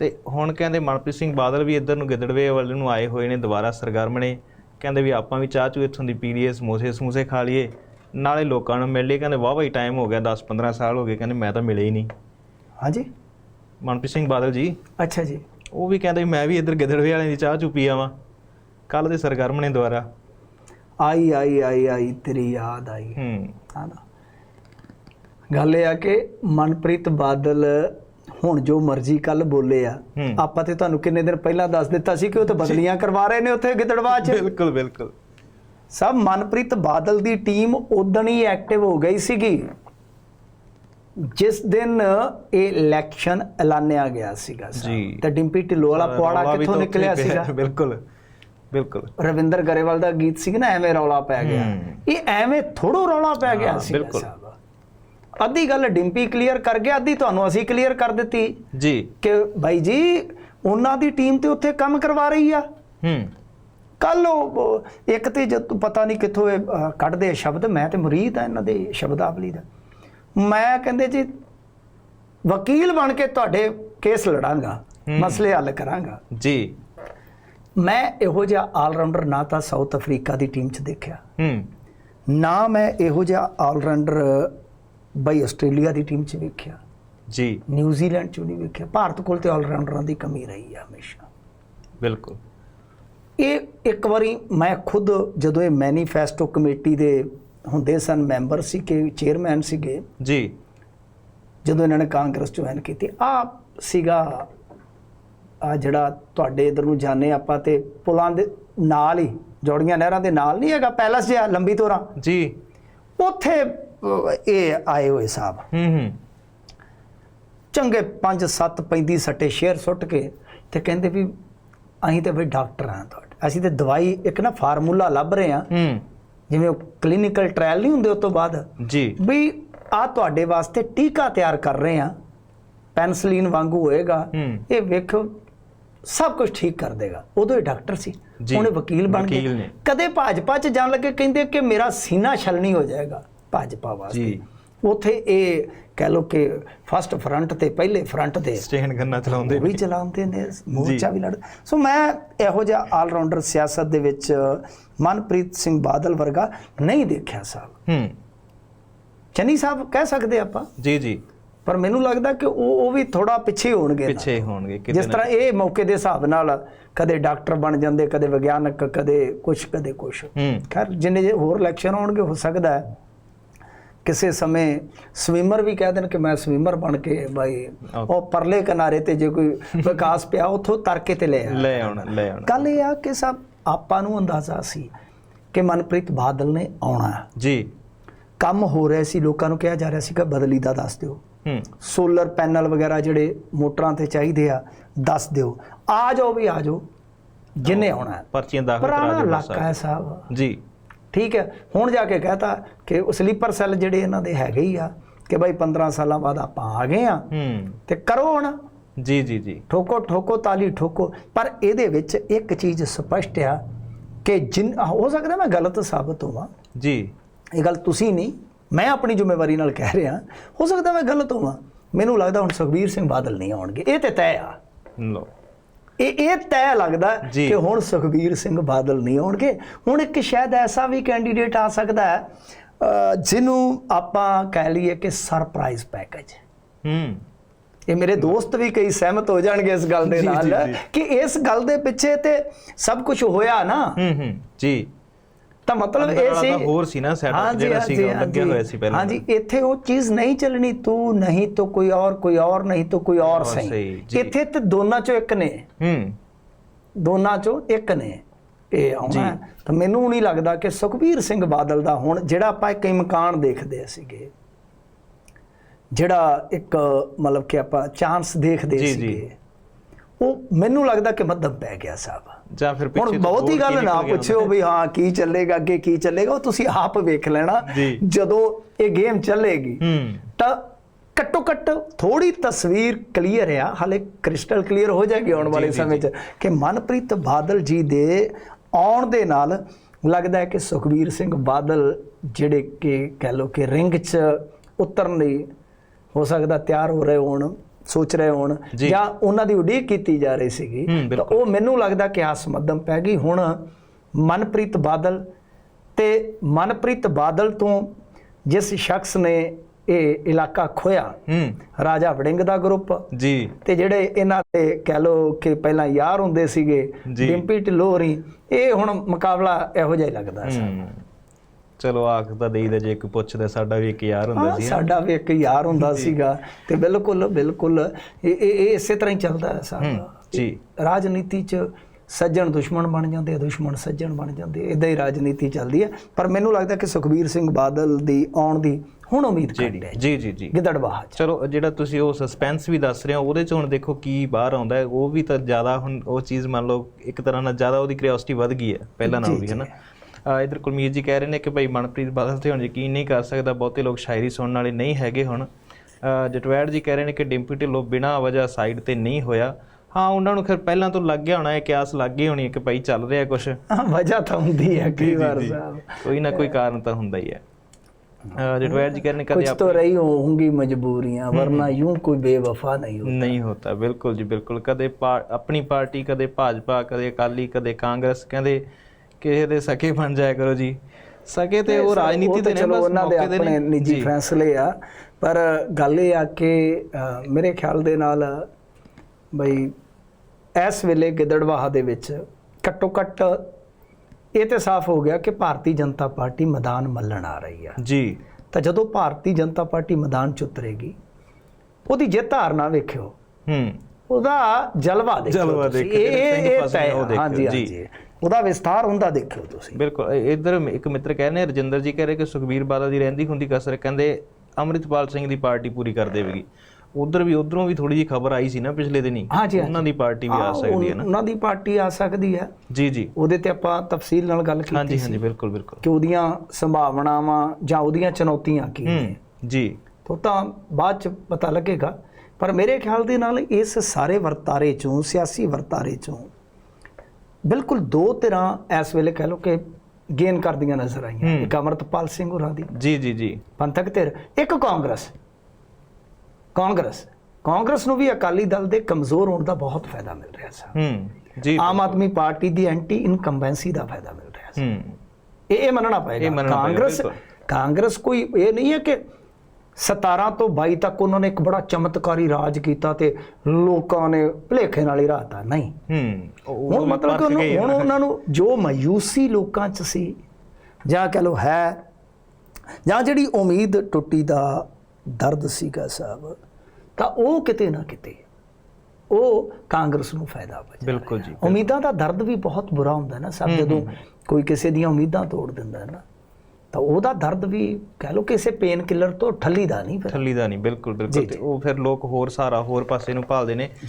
ਤੇ ਹੁਣ ਕਹਿੰਦੇ ਮਨਪ੍ਰੀਤ ਸਿੰਘ ਬਾਦਲ ਵੀ ਇੱਧਰ ਨੂੰ ਗਿੱਦੜਵੇ ਵੱਲ ਨੂੰ ਆਏ ਹੋਏ ਨੇ ਦੁਬਾਰਾ ਸਰਗਰਮ ਨੇ। ਕਹਿੰਦੇ ਵੀ ਆਪਾਂ ਵੀ ਚਾਹ ਚੂ ਇੱਥੋਂ ਦੀ ਪੀ ਲਈਏ ਸਮੋਸੇ ਸਮੂਸੇ ਖਾ ਲਈਏ। ਨਾਲੇ ਲੋਕਾਂ ਨੂੰ ਮਿਲ ਲਈਏ। ਕਹਿੰਦੇ ਵਾਹ ਵਾਹ ਟਾਈਮ ਹੋ ਗਿਆ 10 15 ਸਾਲ ਹੋ ਗਏ ਕਹਿੰਦੇ ਮੈਂ ਤਾਂ ਮਿਲੇ ਹੀ ਨਹੀਂ। ਹਾਂਜੀ। ਮਨਪ੍ਰੀਤ ਸਿੰਘ ਬਾਦਲ ਜੀ। ਅੱਛਾ ਜੀ। ਉਹ ਵੀ ਕਹਿੰਦੇ ਮੈਂ ਵੀ ਇੱਧਰ ਗਿੱਦੜਵੇ ਵਾਲਿਆਂ ਦੀ ਚਾਹ ਚੂ ਪੀ ਆਵਾਂ। ਕੱਲ ਦੇ ਸਰਗਰਮ ਨੇ ਦੁਬਾਰਾ। ਆਈ ਆਈ ਆਈ ਆਈ ਤੇਰੀ ਯਾਦ ਆਈ। ਹੂੰ। ਹਾਂ ਗੱਲ ਇਹ ਆ ਕਿ ਮਨਪ੍ਰੀਤ ਬਾਦਲ ਹੁਣ ਜੋ ਮਰਜ਼ੀ ਕੱਲ ਬੋਲੇ ਆ। ਆਪਾਂ ਤੇ ਤੁਹਾਨੂੰ ਕਿੰਨੇ ਦਿਨ ਪਹਿਲਾਂ ਦੱਸ ਦਿੱਤਾ ਸੀ ਕਿ ਉਹ ਤਾਂ ਬਦਲੀਆਂ ਕਰਵਾ ਰਹੇ ਨੇ ਉੱਥੇ ਗਿੱਦੜਵਾ 'ਚ ਬਿਲਕੁਲ ਬਿਲਕੁਲ ਸਭ ਮਨਪ੍ਰੀਤ ਬਾਦਲ ਦੀ ਟੀਮ ਉਦਣ ਹੀ ਐਕਟਿਵ ਹੋ ਗਈ ਸੀਗੀ ਜਿਸ ਦਿਨ ਇਹ ਇਲੈਕਸ਼ਨ ਐਲਾਨਿਆ ਗਿਆ ਸੀਗਾ। ਜੀ। ਤੇ ਡਿੰਪੀ ਢਿੱਲੋਂ ਵਾਲਾ ਰੌਲਾ ਪੁਆੜਾ ਕਿੱਥੋਂ ਨਿਕਲਿਆ ਸੀਗਾ ਬਿਲਕੁਲ ਬਿਲਕੁਲ ਰਵਿੰਦਰ ਗਰੇਵਾਲ ਦਾ ਗੀਤ ਸੀ ਨਾ ਐਵੇਂ ਰੌਲਾ ਪੈ ਗਿਆ। ਇਹ ਐਵੇਂ ਥੋੜੋ ਰੌਲਾ ਪੈ ਗਿਆ ਸੀ ਬਿਲਕੁਲ। ਅੱਧੀ ਗੱਲ ਡਿੰਪੀ ਕਲੀਅਰ ਕਰ ਗਿਆ ਅੱਧੀ ਤੁਹਾਨੂੰ ਅਸੀਂ ਕਲੀਅਰ ਕਰ ਦਿੱਤੀ। ਜੀ। ਕਿ ਬਾਈ ਜੀ ਉਹਨਾਂ ਦੀ ਟੀਮ ਤੇ ਉੱਥੇ ਕੰਮ ਕਰਵਾ ਰਹੀ ਆ। ਹੂੰ। ਕੱਲ ਉਹ ਇੱਕ ਤੇ ਜਦ ਪਤਾ ਨਹੀਂ ਕਿੱਥੋਂ ਇਹ ਕੱਢਦੇ ਸ਼ਬਦ ਮੈਂ ਤੇ ਮੁਰੀਦ ਆ ਇਹਨਾਂ ਦੇ ਸ਼ਬਦਾਵਲੀ ਦਾ। ਮੈਂ ਕਹਿੰਦੇ ਜੀ ਵਕੀਲ ਬਣ ਕੇ ਤੁਹਾਡੇ ਕੇਸ ਲੜਾਂਗਾ। ਮਸਲੇ ਹੱਲ ਕਰਾਂਗਾ। ਜੀ। ਮੈਂ ਇਹੋ ਜਿਹਾ ਆਲਰਾਊਂਡਰ ਨਾ ਤਾਂ ਸਾਊਥ ਅਫਰੀਕਾ ਦੀ ਟੀਮ 'ਚ ਦੇਖਿਆ। ਹੂੰ। ਨਾ ਮੈਂ ਇਹੋ ਜਿਹਾ ਆਲਰਾਊਂਡਰ ਬਈ ਆਸਟ੍ਰੇਲੀਆ ਦੀ ਟੀਮ 'ਚ ਵੇਖਿਆ। ਜੀ। ਨਿਊਜ਼ੀਲੈਂਡ 'ਚ ਨਹੀਂ ਵੇਖਿਆ। ਭਾਰਤ ਕੋਲ ਤੇ ਆਲਰਾਊਂਡਰਾਂ ਦੀ ਕਮੀ ਰਹੀ ਆ ਹਮੇਸ਼ਾ। ਬਿਲਕੁਲ। ਇਹ ਇੱਕ ਵਾਰੀ ਮੈਂ ਖੁਦ ਜਦੋਂ ਇਹ ਮੈਨੀਫੈਸਟੋ ਕਮੇਟੀ ਦੇ ਹੁੰਦੇ ਸਨ ਮੈਂਬਰ ਸੀ ਕਿ ਚੇਅਰਮੈਨ ਸੀਗੇ। ਜੀ। ਜਦੋਂ ਇਹਨਾਂ ਨੇ ਕਾਂਗਰਸ ਜੁਆਇਨ ਕੀਤੀ ਆ ਸੀਗਾ ਆ ਜਿਹੜਾ ਤੁਹਾਡੇ ਇਧਰ ਨੂੰ ਜਾਣੇ ਆਪਾਂ ਤੇ ਪੁਲਾਂ ਦੇ ਨਾਲ ਹੀ ਜੋੜੀਆਂ ਨਹਿਰਾਂ ਦੇ ਨਾਲ ਨਹੀਂ ਹੈਗਾ ਪੈਲਸ ਜਿਹਾ ਲੰਬੀ ਤੋਰਾਂ। ਜੀ। ਉੱਥੇ ਇਹ ਆਏ ਹੋਏ ਸਾਹਿਬ। ਹੂੰ ਹੂੰ। ਚੰਗੇ 5 7 35 ਸੱਟੇ ਸ਼ੇਅਰ ਸੁੱਟ ਕੇ ਤੇ ਕਹਿੰਦੇ ਵੀ ਅਸੀਂ ਤੇ ਵੀ ਡਾਕਟਰ ਆ ਤੁਹਾਡੇ। ਅਸੀਂ ਤੇ ਦਵਾਈ ਇੱਕ ਨਾ ਫਾਰਮੂਲਾ ਲੱਭ ਰਹੇ ਆ ਹੂੰ। ਜਿਵੇਂ ਉਹ ਕਲੀਨਿਕਲ ਟ੍ਰਾਇਲ ਨਹੀਂ ਹੁੰਦੇ ਉਸ ਤੋਂ ਬਾਅਦ। ਜੀ। ਵੀ ਆ ਤੁਹਾਡੇ ਵਾਸਤੇ ਟੀਕਾ ਤਿਆਰ ਕਰ ਰਹੇ ਆ ਪੈਨਸਲੀਨ ਵਾਂਗੂ ਹੋਏਗਾ। ਇਹ ਵੇਖੋ ਸਭ ਕੁਝ ਠੀਕ ਕਰ ਦੇਗਾ। ਉਦੋਂ ਹੀ ਡਾਕਟਰ ਸੀ। ਇਹ ਵਕੀਲ ਬਣ ਨੇ। ਕਦੇ ਭਾਜਪਾ 'ਚ ਜਾਣ ਲੱਗੇ ਕਹਿੰਦੇ ਕਿ ਮੇਰਾ ਸੀਨਾ ਛਲਣੀ ਹੋ ਜਾਏਗਾ। ਭਾਜਪਾ ਵਾਸਤੇ। ਉਥੇ ਇਹ ਕਹਿ ਲੋ ਕਿ ਫਸਟ ਫਰੰਟ ਤੇ ਪਹਿਲੇ ਫਰੰਟ ਤੇ ਸਟੇਨ ਗੰਨਾ ਚਲਾਉਂਦੇ ਵੀ ਚਲਾਉਂਦੇ ਨੇ ਮੋਰਚਾ ਵੀ ਲੜ ਸੋ ਮੈਂ ਇਹੋ ਜਿਹਾ ਆਲਰਾਊਂਡਰ ਸਿਆਸਤ ਦੇ ਵਿੱਚ ਮਨਪ੍ਰੀਤ ਸਿੰਘ ਬਾਦਲ ਵਰਗਾ ਨਹੀਂ ਦੇਖਿਆ ਸਾਹਿਬ। ਹੂੰ। ਚੰਨੀ ਸਾਹਿਬ ਕਹਿ ਸਕਦੇ ਆਪਾਂ? ਜੀ ਜੀ। ਪਰ ਮੈਨੂੰ ਲੱਗਦਾ ਕਿ ਉਹ ਉਹ ਵੀ ਥੋੜਾ ਪਿੱਛੇ ਹੋਣਗੇ। ਪਿੱਛੇ ਹੋਣਗੇ ਕਿਤੇ ਜਿਸ ਤਰ੍ਹਾਂ ਇਹ ਮੌਕੇ ਦੇ ਹਿਸਾਬ ਨਾਲ ਕਦੇ ਡਾਕਟਰ ਬਣ ਜਾਂਦੇ ਕਦੇ ਵਿਗਿਆਨਕ ਕਦੇ ਕੁਛ ਕਦੇ ਕੁਛ। ਖੈਰ ਜਿੰਨੇ ਹੋਰ ਇਲੈਕਸ਼ਨ ਹੋਣਗੇ ਹੋ ਸਕਦਾ ਹੈ। ਕਿਸੇ ਸਮੇਂ ਸਵਿਮਰ ਵੀ ਕਹਿ ਦੇਣ ਕਿ ਮੈਂ ਸਵਿਮਰ ਬਣ ਕੇ ਬਾਈ ਉਹ ਪਰਲੇ ਕਿਨਾਰੇ ਤੇ ਜੇ ਕੋਈ ਵਿਕਾਸ ਪਿਆ ਉਥੋਂ ਤਰਕੇ ਤੇ ਲੈ ਆਉਣਾ। ਲੈ ਆਉਣਾ ਗੱਲ ਇਹ ਆ ਕਿ ਸਭ ਆਪਾਂ ਨੂੰ ਅੰਦਾਜ਼ਾ ਸੀ ਕਿ ਮਨਪ੍ਰੀਤ ਬਾਦਲ ਨੇ ਆਉਣਾ। ਜੀ। ਕੰਮ ਹੋ ਰਿਹਾ ਸੀ ਲੋਕਾਂ ਨੂੰ ਕਿਹਾ ਜਾ ਰਿਹਾ ਸੀ ਕਿ ਬਦਲੀ ਦਾ ਦੱਸ ਦਿਓ। ਹੂੰ। ਸੋਲਰ ਪੈਨਲ ਵਗੈਰਾ ਜਿਹੜੇ ਮੋਟਰਾਂ ਤੇ ਚਾਹੀਦੇ ਆ ਦੱਸ ਦਿਓ। ਆ ਜਾਓ ਵੀ ਆ ਜਾਓ ਜਿੰਨੇ ਆਉਣਾ। ਪਰਚੀਆਂ ਦਾਖਲ ਕਰਾ ਪੁਰਾਣਾ ਦਿਓ ਇਲਾਕਾ ਹੈ ਸਾਹਿਬ। ਜੀ। ਠੀਕ ਹੈ? ਹੁਣ ਜਾ ਕੇ ਕਹਤਾ ਕਿ ਉਹ ਸਲੀਪਰ ਸੈੱਲ ਜਿਹੜੇ ਇਹਨਾਂ ਦੇ ਹੈਗੇ ਹੀ ਆ ਕਿ ਭਾਈ 15 ਸਾਲਾਂ ਬਾਅਦ ਆਪਾਂ ਆ ਗਏ ਆ ਹੂੰ। ਤੇ ਕਰੋ ਹੁਣ। ਜੀ ਜੀ ਜੀ। ਠੋਕੋ ਠੋਕੋ ਤਾਲੀ ਠੋਕੋ। ਪਰ ਇਹਦੇ ਵਿੱਚ ਇੱਕ ਚੀਜ਼ ਸਪਸ਼ਟ ਆ ਕਿ ਜਿਨ ਹੋ ਸਕਦਾ ਮੈਂ ਗਲਤ ਸਾਬਤ ਹੋਵਾਂ। ਜੀ। ਇਹ ਗੱਲ ਤੁਸੀਂ ਨਹੀਂ ਮੈਂ ਆਪਣੀ ਜ਼ਿੰਮੇਵਾਰੀ ਨਾਲ ਕਹਿ ਰਿਹਾ। ਹੋ ਸਕਦਾ ਮੈਂ ਗਲਤ ਹੋਵਾਂ। ਮੈਨੂੰ ਲੱਗਦਾ ਹੁਣ ਸੁਖਬੀਰ ਸਿੰਘ ਬਾਦਲ ਨਹੀਂ ਆਉਣਗੇ। ਇਹ ਤੇ ਤੈਅ ਆ। ਲੋ ਇਹ ਇਹ ਤੈਅ ਲੱਗਦਾ। ਕਿ ਹੁਣ ਸੁਖਬੀਰ ਸਿੰਘ ਬਾਦਲ ਨਹੀਂ ਆਉਣਗੇ। ਹੁਣ ਇੱਕ ਸ਼ਾਇਦ ਐਸਾ ਵੀ ਕੈਂਡੀਡੇਟ ਆ ਸਕਦਾ ਹੈ ਜਿਹਨੂੰ ਆਪਾਂ ਕਹਿ ਲਈਏ ਕਿ ਸਰਪ੍ਰਾਈਜ਼ ਪੈਕੇਜ ਹੂੰ। ਇਹ ਮੇਰੇ ਦੋਸਤ ਵੀ ਕਈ ਸਹਿਮਤ ਹੋ ਜਾਣਗੇ ਇਸ ਗੱਲ ਦੇ ਨਾਲ। ਕਿ ਇਸ ਗੱਲ ਦੇ ਪਿੱਛੇ ਤੇ ਸਭ ਕੁਝ ਹੋਇਆ ਨਾ। ਹੂੰ ਹੂੰ। ਜੀ। ਤਾਂ ਮਤਲਬ ਇਹ ਸੀ ਹੋਰ ਸੀ ਨਾ ਹਾਂਜੀ, ਜਿਹੜਾ ਸੀਗਾ ਲੱਗਿਆ। ਹੋਇਆ ਸੀ ਪਹਿਲਾਂ ਹਾਂਜੀ ਇੱਥੇ ਉਹ ਚੀਜ਼ ਨਹੀਂ ਚੱਲਣੀ ਤੂੰ ਨਹੀਂ ਤਾਂ ਕੋਈ ਔਰ ਕੋਈ ਔਰ ਨਹੀਂ ਤਾਂ ਕੋਈ ਔਰ ਸਹੀ। ਇੱਥੇ ਤੇ ਦੋਨਾਂ ਚੋਂ ਇੱਕ ਨੇ ਹੂੰ ਦੋਨਾਂ ਚੋਂ ਇੱਕ ਨੇ ਇਹ ਆਉਣਾ। ਤਾਂ ਮੈਨੂੰ ਨਹੀਂ ਲੱਗਦਾ ਕਿ ਸੁਖਬੀਰ ਸਿੰਘ ਬਾਦਲ ਦਾ ਹੁਣ ਜਿਹੜਾ ਆਪਾਂ ਇੱਕ ਇਮਕਾਨ ਦੇਖਦੇ ਸੀਗੇ ਜਿਹੜਾ ਇੱਕ ਮਤਲਬ ਕਿ ਆਪਾਂ ਚਾਂਸ ਦੇਖਦੇ। ਸੀਗੇ ਉਹ ਮੈਨੂੰ ਲੱਗਦਾ ਕਿ ਮੱਧਮ ਪੈ ਗਿਆ ਸਾਹਿਬ ਜਾਂ ਫਿਰ ਪਿੱਛੇ ਹੁਣ ਬਹੁਤੀ ਗੱਲ ਨਾ ਪੁੱਛਿਓ ਵੀ ਹਾਂ ਕੀ ਚੱਲੇਗਾ ਅੱਗੇ ਕੀ ਚੱਲੇਗਾ ਉਹ ਤੁਸੀਂ ਆਪ ਵੇਖ ਲੈਣਾ। ਜਦੋਂ ਇਹ ਗੇਮ ਚੱਲੇਗੀ ਤਾਂ ਘੱਟੋ ਘੱਟ ਥੋੜੀ ਤਸਵੀਰ ਕਲੀਅਰ ਆ। ਹਾਲੇ ਕ੍ਰਿਸਟਲ ਕਲੀਅਰ ਹੋ ਜਾਏਗੀ ਆਉਣ ਵਾਲੇ ਸਮੇਂ 'ਚ ਕਿ ਮਨਪ੍ਰੀਤ ਬਾਦਲ ਜੀ ਦੇ ਆਉਣ ਦੇ ਨਾਲ ਲੱਗਦਾ ਹੈ ਕਿ ਸੁਖਬੀਰ ਸਿੰਘ ਬਾਦਲ ਜਿਹੜੇ ਕਿ ਕਹਿ ਲੋ ਕਿ ਰਿੰਗ 'ਚ ਉਤਰਨ ਲਈ ਹੋ ਸਕਦਾ ਤਿਆਰ ਹੋ ਰਹੇ ਹੋਣ। ਸੋਚ ਰਹੇ ਹੋਣ ਜੀ। ਉਹਨਾਂ ਦੀ ਉਡੀਕ ਕੀਤੀ ਜਾ ਰਹੀ ਸੀਗੀ ਤਾਂ। ਉਹ ਮੈਨੂੰ ਲੱਗਦਾ ਕਿ ਆਸ ਮੱਧਮ ਪੈ ਗਈ ਹੁਣ ਮਨਪ੍ਰੀਤ ਬਾਦਲ ਤੇ ਮਨਪ੍ਰੀਤ ਬਾਦਲ ਤੋਂ ਜਿਸ ਸ਼ਖਸ ਨੇ ਇਹ ਇਲਾਕਾ ਖੋਇਆ ਹੂੰ ਰਾਜਾ ਵੜਿੰਗ ਦਾ ਗਰੁੱਪ ਜੀ ਤੇ ਜਿਹੜੇ ਇਹਨਾਂ ਦੇ ਕਹਿ ਲੋ ਕਿ ਪਹਿਲਾਂ ਯਾਰ ਹੁੰਦੇ ਸੀਗੇ। ਡਿੰਪੀ ਢਿੱਲੋਂ ਇਹ ਹੁਣ ਮੁਕਾਬਲਾ ਇਹੋ ਜਿਹਾ ਹੀ ਲੱਗਦਾ ਹੂੰ ਚਲੋ ਆਖ ਤਾਂ ਦੇਈਦਾ ਜੇ ਕੋਈ ਪੁੱਛਦਾ ਸਾਡਾ ਵੀ ਇੱਕ ਯਾਰ ਹੁੰਦਾ ਸੀ ਸਾਡਾ ਵੀ ਇੱਕ ਯਾਰ ਹੁੰਦਾ ਸੀਗਾ ਤੇ ਬਿਲਕੁਲ ਬਿਲਕੁਲ ਇਹ ਇਹ ਇਸੇ ਤਰ੍ਹਾਂ ਹੀ ਚੱਲਦਾ ਹੈ ਸਾਡਾ ਜੀ। ਰਾਜਨੀਤੀ 'ਚ ਸੱਜਣ ਦੁਸ਼ਮਣ ਬਣ ਜਾਂਦੇ ਆ ਦੁਸ਼ਮਣ ਸੱਜਣ ਬਣ ਜਾਂਦੇ ਇਦਾਂ ਹੀ ਰਾਜਨੀਤੀ ਚੱਲਦੀ ਹੈ। ਪਰ ਮੈਨੂੰ ਲੱਗਦਾ ਕਿ ਸੁਖਬੀਰ ਸਿੰਘ ਬਾਦਲ ਦੀ ਆਉਣ ਦੀ ਹੁਣ ਉਮੀਦ ਕਰਦੇ ਜੀ ਜੀ ਜੀ। ਗਿੱਦੜਬਾਹ ਚਲੋ ਜਿਹੜਾ ਤੁਸੀਂ ਉਹ ਸਸਪੈਂਸ ਵੀ ਦੱਸ ਰਹੇ ਹੋ ਉਹਦੇ ਚ ਹੁਣ ਦੇਖੋ ਕੀ ਬਾਹਰ ਆਉਂਦਾ ਹੈ। ਉਹ ਵੀ ਤਾਂ ਜ਼ਿਆਦਾ ਹੁਣ ਉਹ ਚੀਜ਼ ਮੰਨ ਲਓ ਇੱਕ ਤਰ੍ਹਾਂ ਨਾਲ ਜ਼ਿਆਦਾ ਉਹਦੀ ਕਿਉਰਿਓਸਿਟੀ ਵੱਧ ਗਈ ਹੈ ਪਹਿਲਾਂ ਨਾਲੋਂ ਵੀ ਹੈ ਨਾ? ਇਧਰ ਕੁਲਮੀਰ ਜੀ ਕਹਿ ਰਹੇ ਨੇ ਕਿ ਭਾਈ ਮਨਪ੍ਰੀਤ ਬਾਦਲ ਤੇ ਹੁਣ ਯਕੀਨ ਨਹੀਂ ਕਰ ਸਕਦਾ ਬਹੁਤੇ ਲੋਕ ਸ਼ਾਇਰੀ ਸੁਣਨ ਵਾਲੇ ਨਹੀਂ ਹੈਗੇ ਹੁਣ। ਜਟਵੈੜ ਜੀ ਕਹਿ ਰਹੇ ਨੇ ਕਿ ਡਿੰਪੀ ਢਿੱਲੋਂ ਬਿਨਾਂ ਵਜ੍ਹਾ ਸਾਈਡ ਤੇ ਨਹੀਂ ਹੋਇਆ। ਹਾਂ ਉਹਨਾਂ ਨੂੰ ਫਿਰ ਪਹਿਲਾਂ ਤੋਂ ਲੱਗ ਗਿਆ ਹੋਣਾ ਇਹ ਕਿਆਸ ਲੱਗ ਗਈ ਹੋਣੀ ਕਿ ਭਾਈ ਚੱਲ ਰਿਹਾ ਕੁਝ ਵਜ੍ਹਾ ਤਾਂ ਹੁੰਦੀ ਹੈ ਕਈ ਵਾਰ ਸਾਹਿਬ ਕੋਈ ਨਾ ਕੋਈ ਕਾਰਨ ਤਾਂ ਹੁੰਦਾ ਹੀ ਹੈ। ਰਿਟਵਾਇਰ ਜੀ ਕਰਨੇ ਕਦੇ ਆਪ ਕੁਝ ਤਾਂ ਰਹੀ ਹੋਊਗੀ ਮਜਬੂਰੀਆਂ ਵਰਨਾ ਯੂੰ ਕੋਈ ਬੇਵਫਾ ਨਹੀਂ ਹੁੰਦਾ। ਨਹੀਂ ਹੁੰਦਾ ਬਿਲਕੁਲ ਜੀ ਬਿਲਕੁਲ। ਕਦੇ ਆਪਣੀ ਪਾਰਟੀ ਕਦੇ ਭਾਜਪਾ ਕਦੇ ਅਕਾਲੀ ਕਦੇ ਕਾਂਗਰਸ ਕਹਿੰਦੇ ਕਿਸੇ ਦੇ ਸਕੇ ਬਣ ਜਾਇਆ ਕਰੋ ਜੀ। ਸਕੇ ਤੇ ਉਹ ਰਾਜਨੀਤੀ ਦੇ ਨੇ ਬਸ ਉਹਨਾਂ ਦੇ ਮੌਕੇ ਦੇ ਆਪਣੇ ਨਿੱਜੀ। ਫੈਸਲੇ ਆ। ਪਰ ਗੱਲ ਇਹ ਆ ਕਿ ਮੇਰੇ ਖਿਆਲ ਦੇ ਨਾਲ ਬਈ ਇਸ ਵੇਲੇ ਗਿੱਦੜਵਾਹਾ ਦੇ ਵਿੱਚ ਘੱਟੋ ਘੱਟ ਇਹ ਤੇ ਸਾਫ਼ ਹੋ ਗਿਆ ਕਿ ਭਾਰਤੀ ਜਨਤਾ ਪਾਰਟੀ ਮੈਦਾਨ ਮੱਲਣ ਆ ਰਹੀ ਆ। ਜੀ। ਤਾਂ ਜਦੋਂ ਭਾਰਤੀ ਜਨਤਾ ਪਾਰਟੀ ਮੈਦਾਨ ਚ ਉਤਰੇਗੀ ਉਹਦੀ ਜਿੱਤ ਹਾਰ ਨਾ ਵੇਖਿਓ। ਹੂੰ। ਉਹਦਾ ਜਲਵਾ ਦੇਖੋ ਜਲਵਾ। ਦੇਖਿਓ, ਇਹ ਇਹ ਹਾਂਜੀ ਜੀ। ਹਾਂਜੀ। ਉਹਦਾ ਵਿਸਤਾਰ ਹੁੰਦਾ ਦੇਖਿਓ ਤੁਸੀਂ। ਬਿਲਕੁਲ ਇੱਧਰ ਇੱਕ ਮਿੱਤਰ ਕਹਿੰਦੇ ਰਜਿੰਦਰ ਜੀ ਕਹਿ ਰਹੇ ਕਿ ਸੁਖਬੀਰ ਬਾਦਲ ਦੀ ਰਹਿੰਦੀ ਹੁੰਦੀ ਕਸਰ ਕਹਿੰਦੇ ਅੰਮ੍ਰਿਤਪਾਲ ਸਿੰਘ ਦੀ ਪਾਰਟੀ ਪੂਰੀ ਕਰ ਦੇਵੇਗੀ। ਉਧਰ ਵੀ ਉਧਰੋਂ ਵੀ ਥੋੜੀ ਜੀ ਖਬਰ ਆਈ ਸੀ ਨਾ ਪਿਛਲੇ ਦਿਨੀ। ਉਹਨਾਂ ਦੀ ਪਾਰਟੀ ਵੀ ਆ ਸਕਦੀ ਹੈ ਨਾ। ਉਹਨਾਂ ਦੀ ਪਾਰਟੀ ਆ ਸਕਦੀ ਹੈ। ਜੀ ਜੀ। ਉਹਦੇ ਤੇ ਆਪਾਂ ਤਫਸੀਲ ਨਾਲ ਗੱਲ ਕੀਤੀ ਹਾਂਜੀ ਹਾਂਜੀ ਬਿਲਕੁਲ ਬਿਲਕੁਲ। ਕਿ ਉਹਦੀਆਂ ਸੰਭਾਵਨਾਵਾਂ ਜਾਂ ਉਹਦੀਆਂ ਚੁਣੌਤੀਆਂ ਕੀ ਨੇ। ਜੀ। ਉਹ ਤਾਂ ਬਾਅਦ ਚ ਪਤਾ ਲੱਗੇਗਾ। ਪਰ ਮੇਰੇ ਖਿਆਲ ਦੇ ਨਾਲ ਇਸ ਸਾਰੇ ਵਰਤਾਰੇ ਚੋਂ ਸਿਆਸੀ ਵਰਤਾਰੇ ਚੋਂ ਬਿਲਕੁਲ ਦੋ ਤਰ੍ਹਾਂ ਇਸ ਵੇਲੇ ਕਹਿ ਲਓ ਕਿ ਗੇਨ ਕਰਦੀਆਂ ਨਜ਼ਰ ਆਈਆਂ। ਇੱਕ ਅਮਰਤਪਾਲ ਸਿੰਘ ਹੋਰਾਂ ਦੀ। ਜੀ ਜੀ ਜੀ। ਪੰਥਕ ਧਿਰ ਇੱਕ ਕਾਂਗਰਸ। ਕਾਂਗਰਸ। ਕਾਂਗਰਸ ਨੂੰ ਵੀ ਅਕਾਲੀ ਦਲ ਦੇ ਕਮਜ਼ੋਰ ਹੋਣ ਦਾ ਬਹੁਤ ਫਾਇਦਾ ਮਿਲ ਰਿਹਾ ਸੀ। ਹੂੰ ਜੀ। ਆਮ ਆਦਮੀ ਪਾਰਟੀ ਦੀ ਐਂਟੀ ਇਨਕੰਬੈਂਸੀ ਦਾ ਫਾਇਦਾ ਮਿਲ ਰਿਹਾ ਸੀ। ਹੂੰ। ਇਹ ਇਹ ਮੰਨਣਾ ਪਏਗਾ। ਕਾਂਗਰਸ। ਕਾਂਗਰਸ ਕੋਈ ਇਹ ਨਹੀਂ ਹੈ ਕਿ 17 ਤੋਂ 22 ਤੱਕ ਉਹਨਾਂ ਨੇ ਇੱਕ ਬੜਾ ਚਮਤਕਾਰੀ ਰਾਜ ਕੀਤਾ ਤੇ ਲੋਕਾਂ ਨੇ ਭਲੇਖੇ ਨਾਲ ਹੀ ਰਾਤਾ ਨਹੀਂ। ਹੂੰ ਉਹ- ਹੁਣ ਮਤਲਬ ਕਿ ਉਹਨੂੰ- ਹੁਣ। ਉਹਨਾਂ ਨੂੰ ਜੋ ਮਾਯੂਸੀ ਲੋਕਾਂ 'ਚ ਸੀ ਜਾਂ ਕਹ ਲੋ ਹੈ ਜਾਂ ਜਿਹੜੀ ਉਮੀਦ ਟੁੱਟੀ ਦਾ ਦਰਦ ਸੀਗਾ ਸਾਹਿਬ ਤਾਂ ਉਹ ਕਿਤੇ ਨਾ ਕਿਤੇ ਉਹ ਕਾਂਗਰਸ ਨੂੰ ਫਾਇਦਾ ਪਹੁੰਚਾ ਬਿਲਕੁਲ ਜੀ ਉਮੀਦਾਂ ਦਾ ਦਰਦ ਵੀ ਬਹੁਤ ਬੁਰਾ ਹੁੰਦਾ ਨਾ ਸਭ ਜਦੋਂ ਕੋਈ ਕਿਸੇ ਦੀਆਂ ਉਮੀਦਾਂ ਤੋੜ ਦਿੰਦਾ ਹੈ ਨਾ। ਤਾਂ ਉਹਦਾ ਦਰਦ ਵੀ ਕਹਿ ਲੋ ਕਿਸੇ ਪੇਨ ਕਿਲਰ ਤੋਂ ਠੱਲੀ ਦਾ ਨਹੀਂ ਫਿਰ। ਥੱਲੀ ਦਾ ਨਹੀਂ ਬਿਲਕੁਲ ਬਿਲਕੁਲ। ਤੇ ਉਹ ਫਿਰ ਲੋਕ ਹੋਰ ਸਾਰਾ ਹੋਰ ਪਾਸੇ ਨੂੰ ਭਾਲਦੇ ਨੇ।